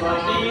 સ્વામી